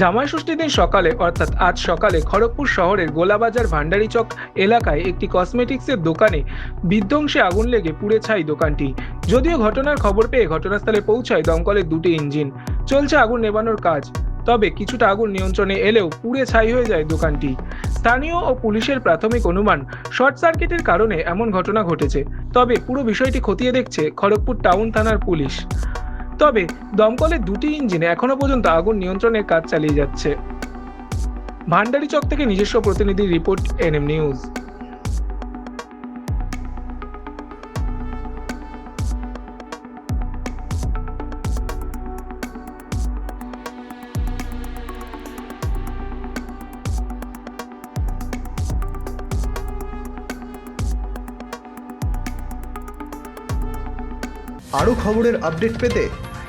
জামাই ষষ্ঠীর দিন সকালে, অর্থাৎ আজ সকালে, খড়গপুর শহরের গোলাবাজার ভান্ডারি চক এলাকায় একটি কসমেটিক্সের দোকানে বিধ্বংসে আগুন লেগে পুড়ে ছাই দোকানটি। যদিও ঘটনার খবর পেয়ে ঘটনাস্থলে পৌঁছায় দমকলের দুটি ইঞ্জিন। চলছে আগুন নেভানোর কাজ, তবে কিছুটা আগুন নিয়ন্ত্রণে এলেও পুড়ে ছাই হয়ে যায় দোকানটি। স্থানীয় ও পুলিশের প্রাথমিক অনুমান, শর্ট সার্কিটের কারণে এমন ঘটনা ঘটেছে। তবে পুরো বিষয়টি খতিয়ে দেখছে খড়গপুর টাউন থানার পুলিশ। তবে দমকলের দুটি ইঞ্জিনে এখনও পর্যন্ত আগুন নিয়ন্ত্রণের কাজ চালিয়ে যাচ্ছে। ভান্ডারি চক থেকে নিজস্ব প্রতিনিধি রিপোর্ট, এনএম নিউজ। আরও খবরের আপডেট পেতে